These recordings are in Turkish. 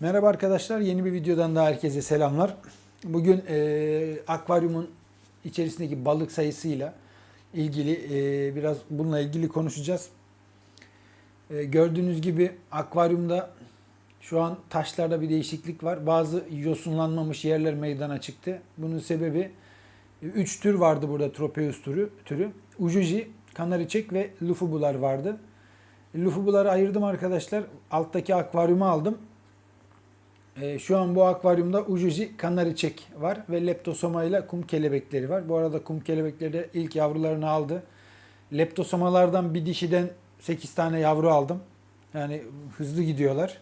Merhaba arkadaşlar, yeni bir videodan daha herkese selamlar. Bugün e, akvaryumun içerisindeki balık sayısıyla ilgili e, biraz bununla ilgili konuşacağız. E, gördüğünüz gibi akvaryumda şu an taşlarda bir değişiklik var. Bazı yosunlanmamış yerler meydana çıktı. Bunun sebebi 3 tür vardı burada Tropeus türü. türü. Ujuji, kanariçek ve lufubular vardı. Lufubuları ayırdım arkadaşlar. Alttaki akvaryumu aldım. Ee, şu an bu akvaryumda Ujuji kanariçek var ve Leptosoma ile kum kelebekleri var. Bu arada kum kelebekleri de ilk yavrularını aldı. Leptosomalardan bir dişiden 8 tane yavru aldım. Yani hızlı gidiyorlar.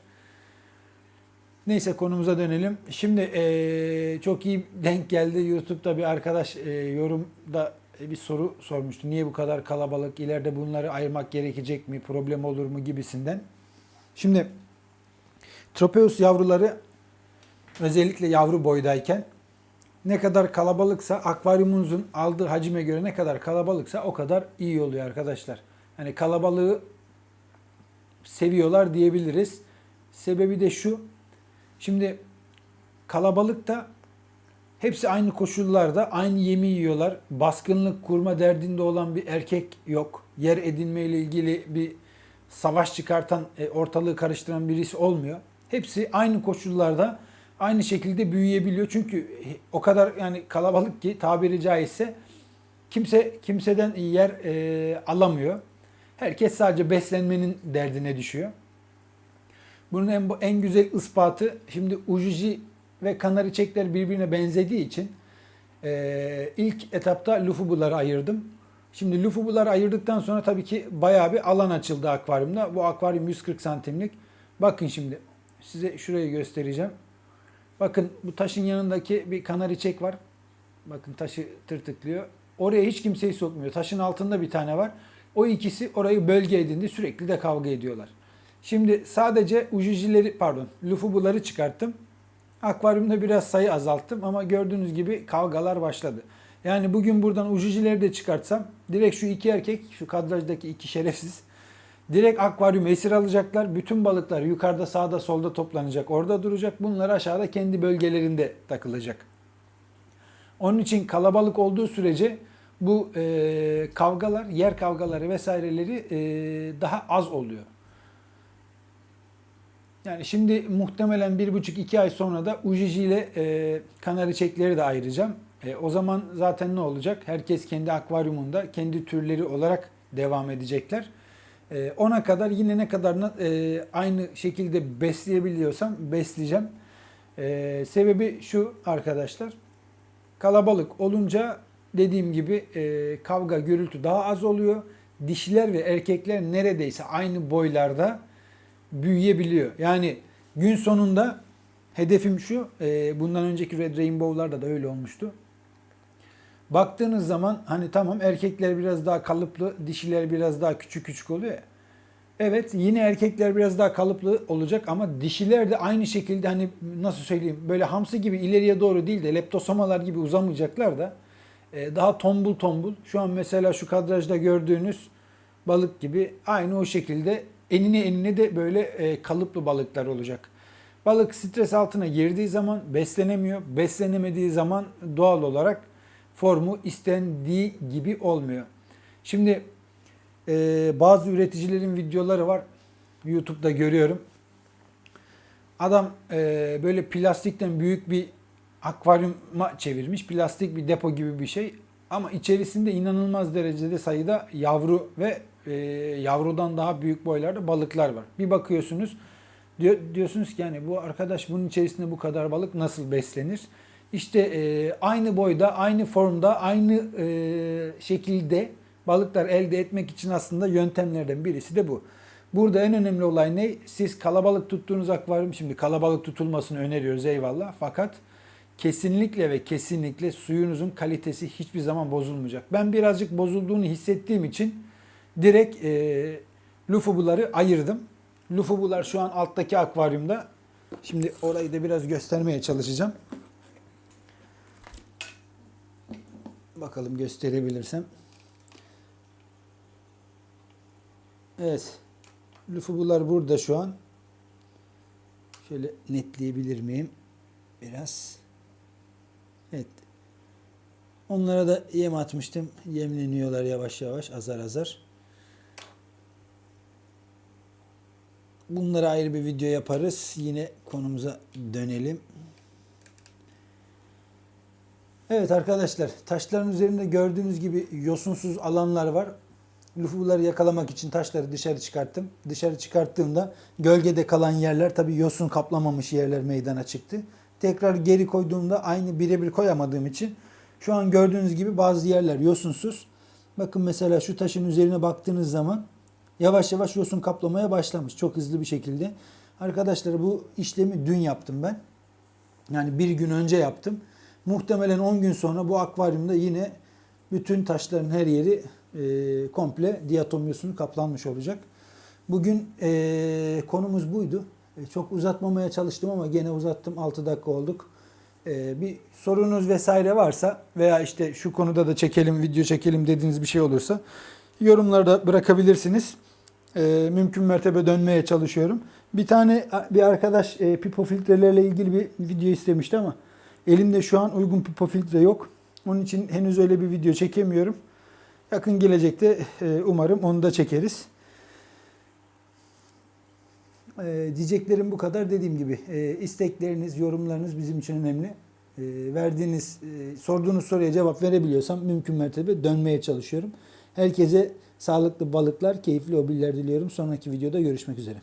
Neyse konumuza dönelim. Şimdi eee, çok iyi denk geldi. YouTube'da bir arkadaş eee, yorumda bir soru sormuştu. Niye bu kadar kalabalık? İleride bunları ayırmak gerekecek mi? Problem olur mu? Gibisinden. Şimdi Tropeus yavruları özellikle yavru boydayken ne kadar kalabalıksa akvaryumunuzun aldığı hacime göre ne kadar kalabalıksa o kadar iyi oluyor arkadaşlar. Hani kalabalığı seviyorlar diyebiliriz. Sebebi de şu. Şimdi kalabalıkta hepsi aynı koşullarda aynı yemi yiyorlar. Baskınlık kurma derdinde olan bir erkek yok. Yer edinme ile ilgili bir savaş çıkartan, e, ortalığı karıştıran birisi olmuyor. Hepsi aynı koşullarda aynı şekilde büyüyebiliyor. Çünkü o kadar yani kalabalık ki tabiri caizse kimse kimseden yer e, alamıyor. Herkes sadece beslenmenin derdine düşüyor. Bunun en, en güzel ispatı şimdi ujuji ve kanari çekler birbirine benzediği için e, ilk etapta lufubuları ayırdım. Şimdi lufubuları ayırdıktan sonra tabii ki bayağı bir alan açıldı akvaryumda. Bu akvaryum 140 santimlik. Bakın şimdi size şurayı göstereceğim. Bakın bu taşın yanındaki bir kanari çek var. Bakın taşı tırtıklıyor. Oraya hiç kimseyi sokmuyor. Taşın altında bir tane var. O ikisi orayı bölge edindi. Sürekli de kavga ediyorlar. Şimdi sadece ujujileri pardon lufubuları çıkarttım. Akvaryumda biraz sayı azalttım ama gördüğünüz gibi kavgalar başladı. Yani bugün buradan ujujileri de çıkartsam direkt şu iki erkek şu kadrajdaki iki şerefsiz direkt akvaryum esir alacaklar. Bütün balıklar yukarıda sağda solda toplanacak. Orada duracak. Bunlar aşağıda kendi bölgelerinde takılacak. Onun için kalabalık olduğu sürece bu e, kavgalar, yer kavgaları vesaireleri e, daha az oluyor. Yani şimdi muhtemelen bir buçuk iki ay sonra da Ujiji ile e, kanari çekleri de ayıracağım. E, o zaman zaten ne olacak? Herkes kendi akvaryumunda kendi türleri olarak devam edecekler. E, ona kadar yine ne kadar e, aynı şekilde besleyebiliyorsam besleyeceğim. E, sebebi şu arkadaşlar. Kalabalık olunca dediğim gibi e, kavga gürültü daha az oluyor. Dişiler ve erkekler neredeyse aynı boylarda büyüyebiliyor. Yani gün sonunda hedefim şu. e, bundan önceki Red Rainbow'larda da öyle olmuştu. Baktığınız zaman hani tamam erkekler biraz daha kalıplı, dişiler biraz daha küçük küçük oluyor. Evet yine erkekler biraz daha kalıplı olacak ama dişiler de aynı şekilde hani nasıl söyleyeyim böyle hamsi gibi ileriye doğru değil de leptosomalar gibi uzamayacaklar da e, daha tombul tombul. Şu an mesela şu kadrajda gördüğünüz balık gibi aynı o şekilde enine enine de böyle e, kalıplı balıklar olacak. Balık stres altına girdiği zaman beslenemiyor. Beslenemediği zaman doğal olarak formu istendiği gibi olmuyor. Şimdi e, bazı üreticilerin videoları var. YouTube'da görüyorum. Adam e, böyle plastikten büyük bir akvaryuma çevirmiş. Plastik bir depo gibi bir şey. Ama içerisinde inanılmaz derecede sayıda yavru ve e, yavrudan daha büyük boylarda balıklar var. Bir bakıyorsunuz diyor, diyorsunuz ki yani bu arkadaş bunun içerisinde bu kadar balık nasıl beslenir? İşte e, aynı boyda, aynı formda, aynı e, şekilde balıklar elde etmek için aslında yöntemlerden birisi de bu. Burada en önemli olay ne? Siz kalabalık tuttuğunuz akvaryum şimdi kalabalık tutulmasını öneriyoruz eyvallah. Fakat kesinlikle ve kesinlikle suyunuzun kalitesi hiçbir zaman bozulmayacak. Ben birazcık bozulduğunu hissettiğim için direkt e, lufubuları ayırdım. Lufubular şu an alttaki akvaryumda. Şimdi orayı da biraz göstermeye çalışacağım. Bakalım gösterebilirsem. Evet. Lufubular burada şu an. Şöyle netleyebilir miyim? Biraz. Evet. Onlara da yem atmıştım. Yemleniyorlar yavaş yavaş, azar azar. Bunlara ayrı bir video yaparız. Yine konumuza dönelim. Evet arkadaşlar, taşların üzerinde gördüğünüz gibi yosunsuz alanlar var. Lufuları yakalamak için taşları dışarı çıkarttım. Dışarı çıkarttığımda gölgede kalan yerler tabii yosun kaplamamış yerler meydana çıktı. Tekrar geri koyduğumda aynı birebir koyamadığım için şu an gördüğünüz gibi bazı yerler yosunsuz. Bakın mesela şu taşın üzerine baktığınız zaman yavaş yavaş yosun kaplamaya başlamış çok hızlı bir şekilde. Arkadaşlar bu işlemi dün yaptım ben. Yani bir gün önce yaptım. Muhtemelen 10 gün sonra bu akvaryumda yine bütün taşların her yeri e, komple diatom yosunu kaplanmış olacak. Bugün e, konumuz buydu. E, çok uzatmamaya çalıştım ama gene uzattım. 6 dakika olduk. E, bir sorunuz vesaire varsa veya işte şu konuda da çekelim, video çekelim dediğiniz bir şey olursa yorumlarda bırakabilirsiniz. E, mümkün mertebe dönmeye çalışıyorum. Bir tane bir arkadaş e, pipo filtrelerle ilgili bir video istemişti ama elimde şu an uygun pipo filtre yok. Onun için henüz öyle bir video çekemiyorum. Yakın gelecekte e, umarım onu da çekeriz. E, diyeceklerim bu kadar. Dediğim gibi e, istekleriniz, yorumlarınız bizim için önemli. Verdiğiniz, e, sorduğunuz soruya cevap verebiliyorsam mümkün mertebe dönmeye çalışıyorum. Herkese sağlıklı balıklar, keyifli hobiller diliyorum. Sonraki videoda görüşmek üzere.